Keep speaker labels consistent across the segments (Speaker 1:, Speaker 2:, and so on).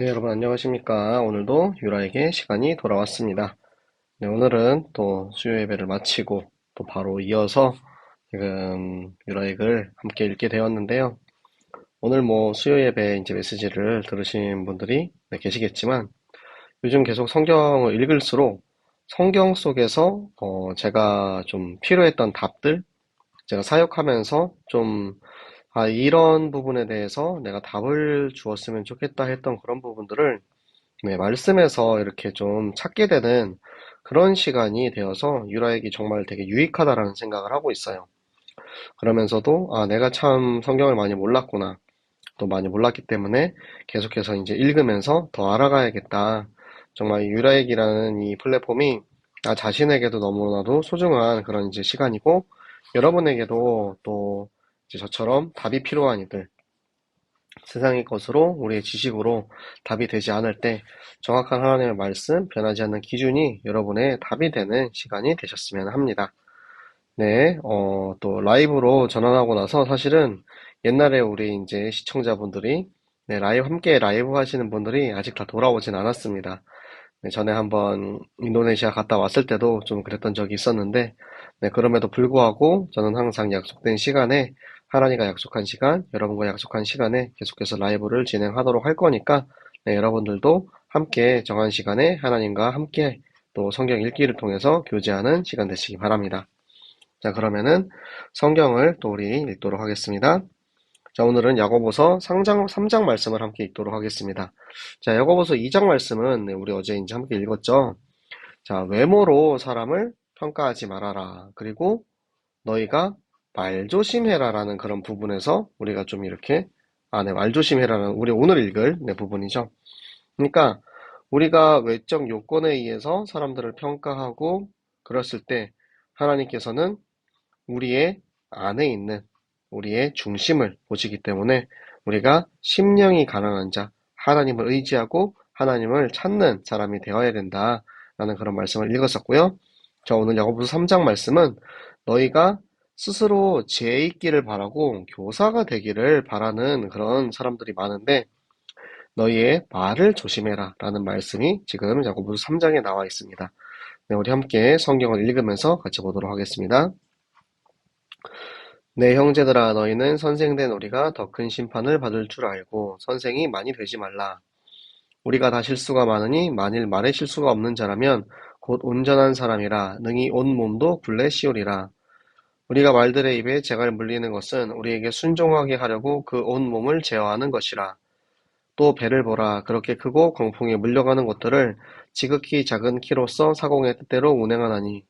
Speaker 1: 네, 여러분 안녕하십니까. 오늘도 유라에게 시간이 돌아왔습니다. 네, 오늘은 또 수요 예배를 마치고 또 바로 이어서 지금 유라액을 함께 읽게 되었는데요. 오늘 뭐 수요 예배 이제 메시지를 들으신 분들이 네, 계시겠지만 요즘 계속 성경을 읽을수록 성경 속에서 어, 제가 좀 필요했던 답들 제가 사역하면서 좀 아, 이런 부분에 대해서 내가 답을 주었으면 좋겠다 했던 그런 부분들을 네, 말씀에서 이렇게 좀 찾게 되는 그런 시간이 되어서 유라에게 정말 되게 유익하다라는 생각을 하고 있어요. 그러면서도 아, 내가 참 성경을 많이 몰랐구나. 또 많이 몰랐기 때문에 계속해서 이제 읽으면서 더 알아가야겠다. 정말 유라액이라는 이 플랫폼이 나 자신에게도 너무나도 소중한 그런 이제 시간이고 여러분에게도 또 저처럼 답이 필요한 이들, 세상의 것으로 우리의 지식으로 답이 되지 않을 때 정확한 하나님의 말씀, 변하지 않는 기준이 여러분의 답이 되는 시간이 되셨으면 합니다. 네, 어, 또 라이브로 전환하고 나서 사실은 옛날에 우리 이제 시청자분들이 네, 라이브, 함께 라이브 하시는 분들이 아직 다 돌아오진 않았습니다. 네, 전에 한번 인도네시아 갔다 왔을 때도 좀 그랬던 적이 있었는데, 네, 그럼에도 불구하고 저는 항상 약속된 시간에 하나님과 약속한 시간, 여러분과 약속한 시간에 계속해서 라이브를 진행하도록 할 거니까 네, 여러분들도 함께 정한 시간에 하나님과 함께 또 성경 읽기를 통해서 교제하는 시간 되시기 바랍니다. 자, 그러면은 성경을 또 우리 읽도록 하겠습니다. 자, 오늘은 야고보서 3장, 3장 말씀을 함께 읽도록 하겠습니다. 자, 야고보서 2장 말씀은 네, 우리 어제 이제 함께 읽었죠. 자, 외모로 사람을 평가하지 말아라. 그리고 너희가 말 조심해라라는 그런 부분에서 우리가 좀 이렇게 아, 네, 말 조심해라는 우리 오늘 읽을 네, 부분이죠. 그러니까 우리가 외적 요건에 의해서 사람들을 평가하고 그랬을 때 하나님께서는 우리의 안에 있는 우리의 중심을 보시기 때문에 우리가 심령이 가난한 자, 하나님을 의지하고 하나님을 찾는 사람이 되어야 된다라는 그런 말씀을 읽었었고요. 저 오늘 야고보서 3장 말씀은 너희가 스스로 지혜 있기를 바라고 교사가 되기를 바라는 그런 사람들이 많은데 너희의 말을 조심해라 라는 말씀이 지금 야고보서 3장에 나와 있습니다. 네, 우리 함께 성경을 읽으면서 같이 보도록 하겠습니다. 네, 형제들아 너희는 선생된 우리가 더 큰 심판을 받을 줄 알고 선생이 많이 되지 말라. 우리가 다 실수가 많으니 만일 말에 실수가 없는 자라면 곧 온전한 사람이라 능히 온 몸도 굴레 씌우리라. 우리가 말들의 입에 재갈 물리는 것은 우리에게 순종하게 하려고 그 온 몸을 제어하는 것이라. 또 배를 보라. 그렇게 크고 광풍에 물려가는 것들을 지극히 작은 키로서 사공의 뜻대로 운행하나니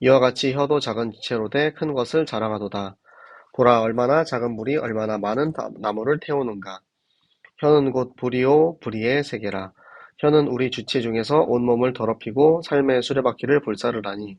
Speaker 1: 이와 같이 혀도 작은 지체로 돼 큰 것을 자랑하도다. 보라 얼마나 작은 물이 얼마나 많은 나무를 태우는가. 혀는 곧 불이요 불의의 세계라. 혀는 우리 주체 중에서 온몸을 더럽히고 삶의 수레바퀴를 불사르라니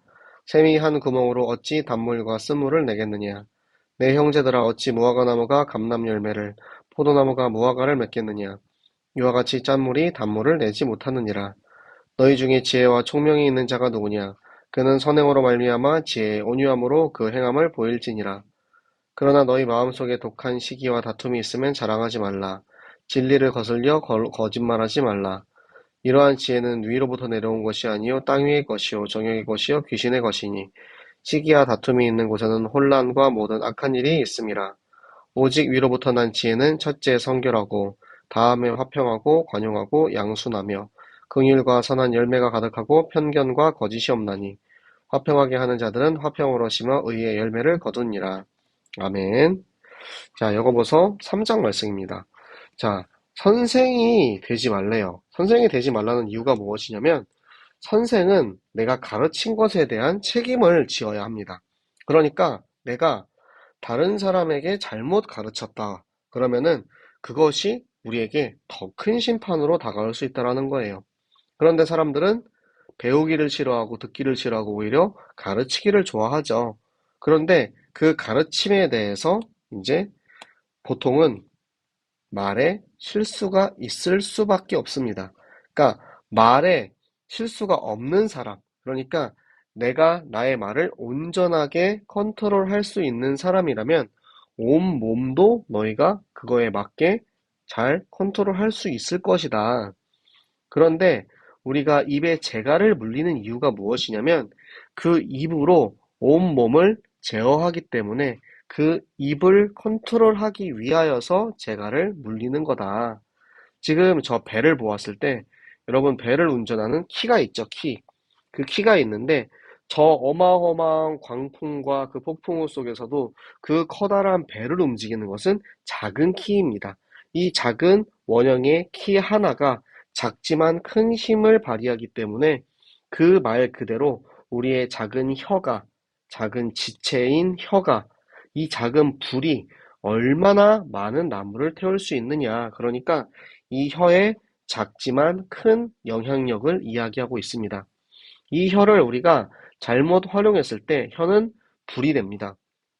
Speaker 1: 샘이 한 구멍으로 어찌 단물과 쓴물을 내겠느냐? 내 형제들아 어찌 무화과나무가 감람 열매를 포도나무가 무화과를 맺겠느냐? 이와 같이 짠물이 단물을 내지 못하느니라. 너희 중에 지혜와 총명이 있는 자가 누구냐? 그는 선행으로 말미암아 지혜의 온유함으로 그 행함을 보일지니라. 그러나 너희 마음속에 독한 시기와 다툼이 있으면 자랑하지 말라. 진리를 거슬려 거 짓말하지 말라 이러한 지혜는 위로부터 내려온 것이 아니요 땅 위의 것이요 정욕의 것이요 귀신의 것이니 시기와 다툼이 있는 곳에는 혼란과 모든 악한 일이 있음이라. 오직 위로부터 난 지혜는 첫째 성결하고 다음에 화평하고 관용하고 양순하며 긍휼과 선한 열매가 가득하고 편견과 거짓이 없나니 화평하게 하는 자들은 화평으로 심어 의의 열매를 거두니라. 아멘. 자, 여거보서 3장 말씀입니다. 자, 선생이 되지 말래요. 선생이 되지 말라는 이유가 무엇이냐면 선생은 내가 가르친 것에 대한 책임을 지어야 합니다. 그러니까 내가 다른 사람에게 잘못 가르쳤다. 그러면은 그것이 우리에게 더 큰 심판으로 다가올 수 있다라는 거예요. 그런데 사람들은 배우기를 싫어하고 듣기를 싫어하고 오히려 가르치기를 좋아하죠. 그런데 그 가르침에 대해서 이제 보통은 말에 실수가 있을 수밖에 없습니다. 그러니까 말에 실수가 없는 사람, 그러니까 내가 나의 말을 온전하게 컨트롤할 수 있는 사람이라면 온 몸도 너희가 그거에 맞게 잘 컨트롤할 수 있을 것이다. 그런데 우리가 입에 재갈을 물리는 이유가 무엇이냐면 그 입으로 온 몸을 제어하기 때문에 그 입을 컨트롤하기 위하여서 재갈을 물리는 거다. 지금 저 배를 보았을 때 여러분 배를 운전하는 키가 있죠, 키. 그 키가 있는데 저 어마어마한 광풍과 그 폭풍우 속에서도 그 커다란 배를 움직이는 것은 작은 키입니다. 이 작은 원형의 키 하나가 작지만 큰 힘을 발휘하기 때문에 그 말 그대로 우리의 작은 혀가, 작은 지체인 혀가, 이 작은 불이 얼마나 많은 나무를 태울 수 있느냐. 그러니까 이 혀의 작지만 큰 영향력을 이야기하고 있습니다. 이 혀를 우리가 잘못 활용했을 때 혀는 불이 됩니다.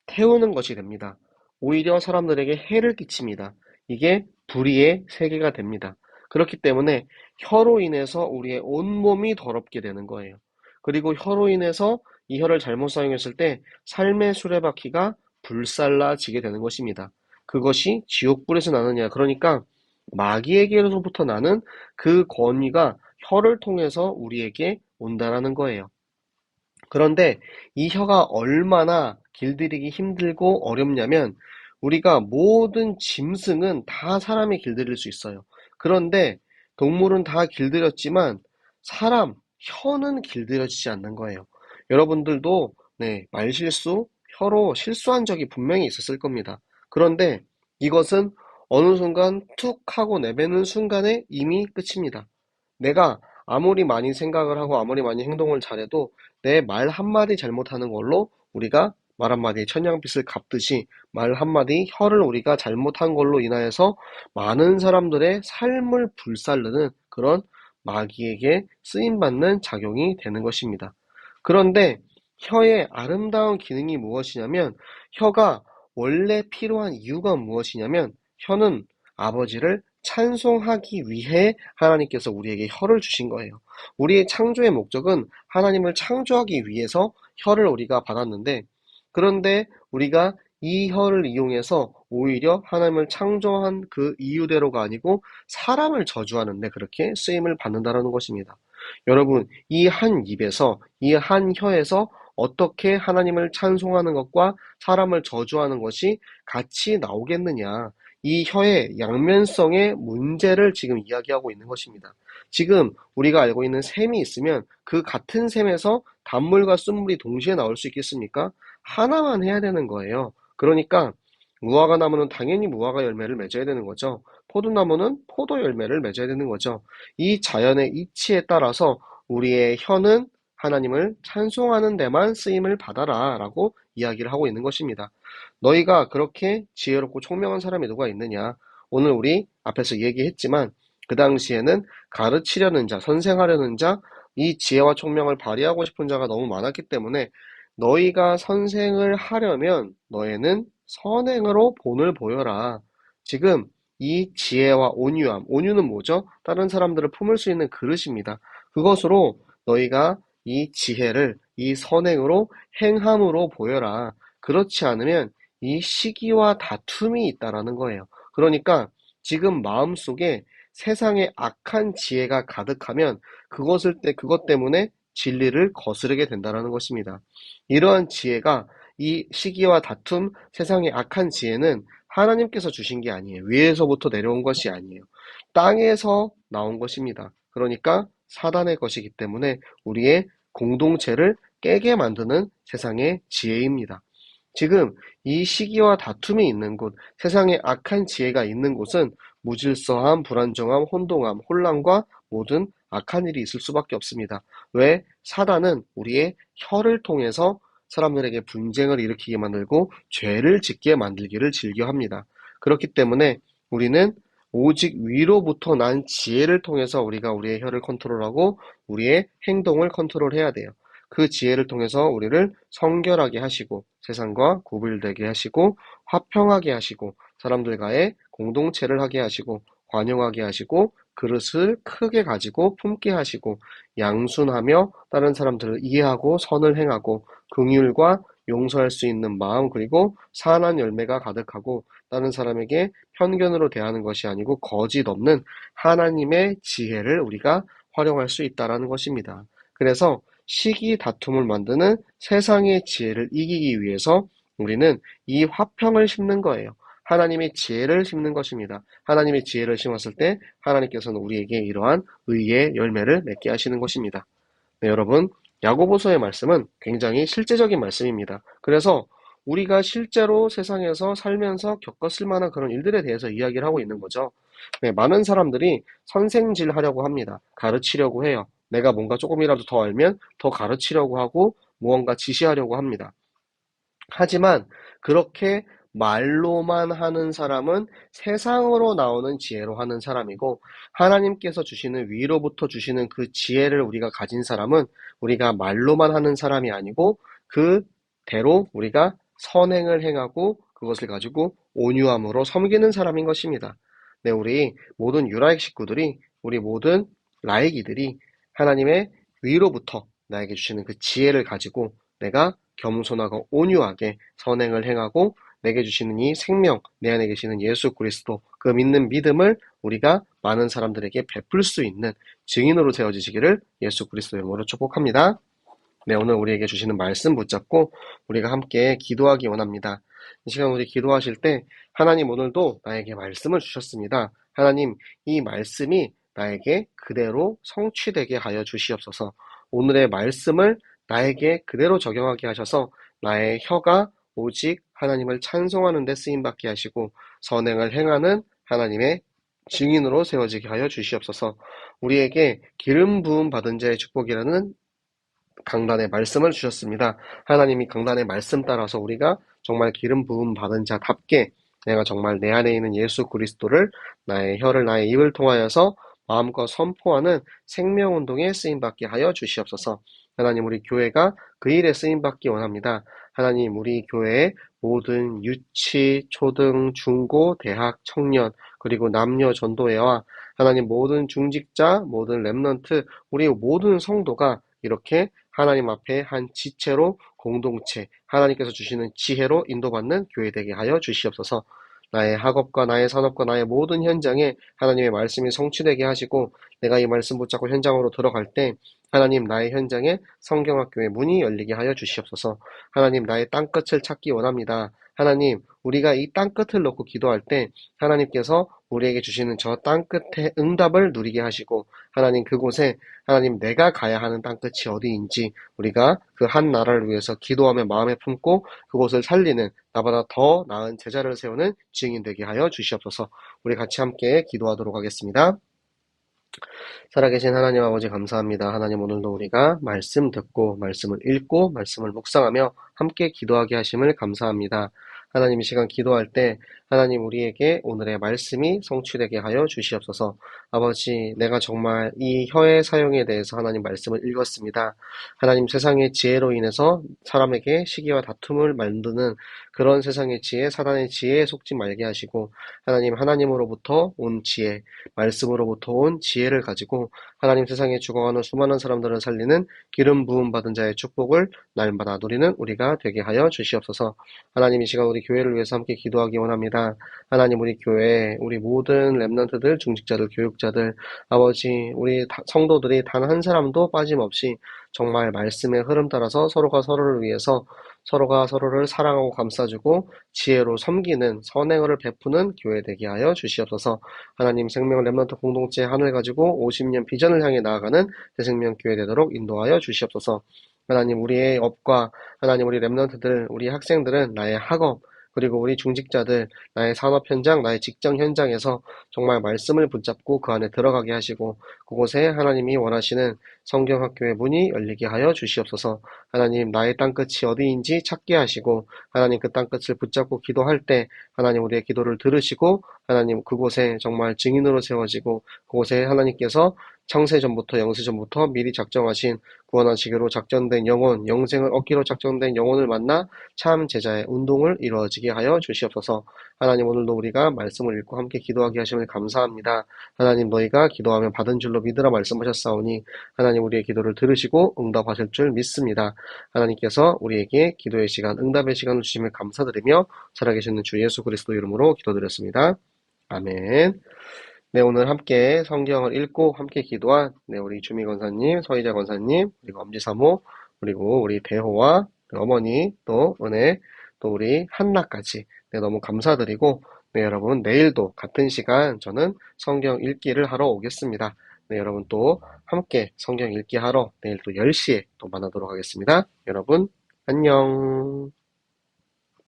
Speaker 1: 태우는 것이 됩니다. 오히려 사람들에게 해를 끼칩니다. 이게 불의의 세계가 됩니다. 그렇기 때문에 혀로 인해서 우리의 온몸이 더럽게 되는 거예요. 그리고 혀로 인해서 이 혀를 잘못 사용했을 때 삶의 수레바퀴가 불살라지게 되는 것입니다. 그것이 지옥불에서 나느냐. 그러니까 마귀에게로부터 나는 그 권위가 혀를 통해서 우리에게 온다라는 거예요. 그런데 이 혀가 얼마나 길들이기 힘들고 어렵냐면 우리가 모든 짐승은 다 사람이 길들일 수 있어요. 그런데 동물은 다 길들였지만 사람 혀는 길들여지지 않는 거예요. 여러분들도 네, 말실수, 혀로 실수한 적이 분명히 있었을 겁니다. 그런데 이것은 어느 순간 툭 하고 내뱉는 순간에 이미 끝입니다. 내가 아무리 많이 생각을 하고 아무리 많이 행동을 잘해도 내 말 한마디 잘못하는 걸로 우리가 말 한마디 천냥빚을 갚듯이 말 한마디 혀를 우리가 잘못한 걸로 인하여서 많은 사람들의 삶을 불살르는 그런 마귀에게 쓰임받는 작용이 되는 것입니다. 그런데 혀의 아름다운 기능이 무엇이냐면 혀가 원래 필요한 이유가 무엇이냐면 혀는 아버지를 찬송하기 위해 하나님께서 우리에게 혀를 주신 거예요. 우리의 창조의 목적은 하나님을 창조하기 위해서 혀를 우리가 받았는데 그런데 우리가 이 혀를 이용해서 오히려 하나님을 창조한 그 이유대로가 아니고 사람을 저주하는데 그렇게 쓰임을 받는다라는 것입니다. 여러분, 이 한 입에서, 이 한 혀에서 어떻게 하나님을 찬송하는 것과 사람을 저주하는 것이 같이 나오겠느냐. 이 혀의 양면성의 문제를 지금 이야기하고 있는 것입니다. 지금 우리가 알고 있는 샘이 있으면 그 같은 샘에서 단물과 쓴물이 동시에 나올 수 있겠습니까? 하나만 해야 되는 거예요. 그러니까 무화과 나무는 당연히 무화과 열매를 맺어야 되는 거죠. 포도나무는 포도 열매를 맺어야 되는 거죠. 이 자연의 이치에 따라서 우리의 혀는 하나님을 찬송하는 데만 쓰임을 받아라 라고 이야기를 하고 있는 것입니다. 너희가 그렇게 지혜롭고 총명한 사람이 누가 있느냐? 오늘 우리 앞에서 얘기했지만 그 당시에는 가르치려는 자, 선생하려는 자, 이 지혜와 총명을 발휘하고 싶은 자가 너무 많았기 때문에 너희가 선생을 하려면 너희는 선행으로 본을 보여라. 지금 이 지혜와 온유함, 온유는 뭐죠? 다른 사람들을 품을 수 있는 그릇입니다. 그것으로 너희가 이 지혜를 이 선행으로 행함으로 보여라. 그렇지 않으면 이 시기와 다툼이 있다라는 거예요. 그러니까 지금 마음속에 세상에 악한 지혜가 가득하면 그것을 때 그것 때문에 진리를 거스르게 된다라는 것입니다. 이러한 지혜가 이 시기와 다툼, 세상의 악한 지혜는 하나님께서 주신 게 아니에요. 위에서부터 내려온 것이 아니에요. 땅에서 나온 것입니다. 그러니까 사단의 것이기 때문에 우리의 공동체를 깨게 만드는 세상의 지혜입니다. 지금 이 시기와 다툼이 있는 곳, 세상에 악한 지혜가 있는 곳은 무질서함, 불안정함, 혼동함, 혼란과 모든 악한 일이 있을 수밖에 없습니다. 왜? 사단은 우리의 혀를 통해서 사람들에게 분쟁을 일으키게 만들고 죄를 짓게 만들기를 즐겨 합니다. 그렇기 때문에 우리는 오직 위로부터 난 지혜를 통해서 우리가 우리의 혀를 컨트롤하고 우리의 행동을 컨트롤해야 돼요. 그 지혜를 통해서 우리를 성결하게 하시고 세상과 구별되게 하시고 화평하게 하시고 사람들과의 공동체를 하게 하시고 관용하게 하시고 그릇을 크게 가지고 품게 하시고 양순하며 다른 사람들을 이해하고 선을 행하고 긍휼과 용서할 수 있는 마음 그리고 선한 열매가 가득하고 다른 사람에게 편견으로 대하는 것이 아니고 거짓 없는 하나님의 지혜를 우리가 활용할 수 있다라는 것입니다. 그래서 시기 다툼을 만드는 세상의 지혜를 이기기 위해서 우리는 이 화평을 심는 거예요. 하나님의 지혜를 심는 것입니다. 하나님의 지혜를 심었을 때 하나님께서는 우리에게 이러한 의의 열매를 맺게 하시는 것입니다. 네, 여러분, 야고보서의 말씀은 굉장히 실제적인 말씀입니다. 그래서 우리가 실제로 세상에서 살면서 겪었을 만한 그런 일들에 대해서 이야기를 하고 있는 거죠. 네, 많은 사람들이 선생질 하려고 합니다. 가르치려고 해요. 내가 뭔가 조금이라도 더 알면 더 가르치려고 하고 무언가 지시하려고 합니다. 하지만 그렇게 말로만 하는 사람은 세상으로 나오는 지혜로 하는 사람이고 하나님께서 주시는 위로부터 주시는 그 지혜를 우리가 가진 사람은 우리가 말로만 하는 사람이 아니고 그 대로 우리가 선행을 행하고 그것을 가지고 온유함으로 섬기는 사람인 것입니다. 네, 우리 모든 유라익 식구들이 우리 모든 라이기들이 하나님의 위로부터 나에게 주시는 그 지혜를 가지고 내가 겸손하고 온유하게 선행을 행하고 내게 주시는 이 생명, 내 안에 계시는 예수 그리스도, 그 믿는 믿음을 우리가 많은 사람들에게 베풀 수 있는 증인으로 세워지시기를 예수 그리스도의 이름으로 축복합니다. 네, 오늘 우리에게 주시는 말씀 붙잡고 우리가 함께 기도하기 원합니다. 이 시간 우리 기도하실 때 하나님 오늘도 나에게 말씀을 주셨습니다. 하나님, 이 말씀이 나에게 그대로 성취되게 하여 주시옵소서. 오늘의 말씀을 나에게 그대로 적용하게 하셔서 나의 혀가 오직 하나님을 찬송하는 데 쓰임 받게 하시고 선행을 행하는 하나님의 증인으로 세워지게 하여 주시옵소서. 우리에게 기름 부음 받은 자의 축복이라는 강단의 말씀을 주셨습니다. 하나님이 강단의 말씀 따라서 우리가 정말 기름 부음 받은 자답게 내가 정말 내 안에 있는 예수 그리스도를 나의 혀를 나의 입을 통하여서 마음껏 선포하는 생명 운동에 쓰임 받게 하여 주시옵소서. 하나님 우리 교회가 그 일에 쓰임 받기 원합니다. 하나님 우리 교회의 모든 유치, 초등, 중고, 대학, 청년 그리고 남녀 전도회와 하나님 모든 중직자, 모든 랩넌트 우리 모든 성도가 이렇게 하나님 앞에 한 지체로 공동체, 하나님께서 주시는 지혜로 인도받는 교회 되게 하여 주시옵소서. 나의 학업과 나의 산업과 나의 모든 현장에 하나님의 말씀이 성취되게 하시고 내가 이 말씀 붙잡고 현장으로 들어갈 때 하나님 나의 현장에 성경학교의 문이 열리게 하여 주시옵소서. 하나님 나의 땅끝을 찾기 원합니다. 하나님 우리가 이 땅끝을 놓고 기도할 때 하나님께서 우리에게 주시는 저 땅끝의 응답을 누리게 하시고 하나님 그곳에 하나님 내가 가야 하는 땅끝이 어디인지 우리가 그 한 나라를 위해서 기도하며 마음에 품고 그곳을 살리는 나보다 더 나은 제자를 세우는 증인 되게 하여 주시옵소서. 우리 같이 함께 기도하도록 하겠습니다. 살아계신 하나님 아버지 감사합니다. 하나님 오늘도 우리가 말씀 듣고 말씀을 읽고 말씀을 묵상하며 함께 기도하게 하심을 감사합니다. 하나님 이 시간 기도할 때 하나님 우리에게 오늘의 말씀이 성취되게 하여 주시옵소서. 아버지, 내가 정말 이 혀의 사용에 대해서 하나님 말씀을 읽었습니다. 하나님 세상의 지혜로 인해서 사람에게 시기와 다툼을 만드는 그런 세상의 지혜, 사단의 지혜에 속지 말게 하시고 하나님 하나님으로부터 온 지혜, 말씀으로부터 온 지혜를 가지고 하나님 세상에 죽어가는 수많은 사람들을 살리는 기름 부음 받은 자의 축복을 날마다 누리는 우리가 되게 하여 주시옵소서. 하나님 이 시간 우리 교회를 위해서 함께 기도하기 원합니다. 하나님 우리 교회, 우리 모든 랩런트들, 중직자들, 교육자들, 아버지, 우리 성도들이 단 한 사람도 빠짐없이 정말 말씀의 흐름 따라서 서로가 서로를 위해서 서로가 서로를 사랑하고 감싸주고 지혜로 섬기는 선행을 베푸는 교회 되게 하여 주시옵소서. 하나님 생명 랩런트 공동체 하늘 가지고 50년 비전을 향해 나아가는 대생명 교회 되도록 인도하여 주시옵소서. 하나님 우리의 업과 하나님 우리 랩런트들 우리 학생들은 나의 학업 그리고 우리 중직자들, 나의 산업 현장, 나의 직장 현장에서 정말 말씀을 붙잡고 그 안에 들어가게 하시고 그곳에 하나님이 원하시는 성경 학교의 문이 열리게 하여 주시옵소서. 하나님, 나의 땅끝이 어디인지 찾게 하시고 하나님 그 땅끝을 붙잡고 기도할 때 하나님 우리의 기도를 들으시고 하나님 그곳에 정말 증인으로 세워지고 그곳에 하나님께서 창세 전부터 영세 전부터 미리 작정하신 구원하시기로 작정된 영혼, 영생을 얻기로 작정된 영혼을 만나 참 제자의 운동을 이루어지게 하여 주시옵소서. 하나님 오늘도 우리가 말씀을 읽고 함께 기도하게 하심을 감사합니다. 하나님 너희가 기도하면 받은 줄로 믿으라 말씀하셨사오니 하나님 우리의 기도를 들으시고 응답하실 줄 믿습니다. 하나님께서 우리에게 기도의 시간, 응답의 시간을 주심을 감사드리며 살아계시는 주 예수 그리스도 이름으로 기도드렸습니다. 아멘. 네, 오늘 함께 성경을 읽고 함께 기도한 네, 우리 주미 권사님, 서희자 권사님, 그리고 엄지사모, 그리고 우리 대호와 어머니, 또 은혜, 또 우리 한나까지 네, 너무 감사드리고 네, 여러분 내일도 같은 시간 저는 성경 읽기를 하러 오겠습니다. 네, 여러분 또 함께 성경 읽기 하러 내일 또 10시에 또 만나도록 하겠습니다. 여러분 안녕.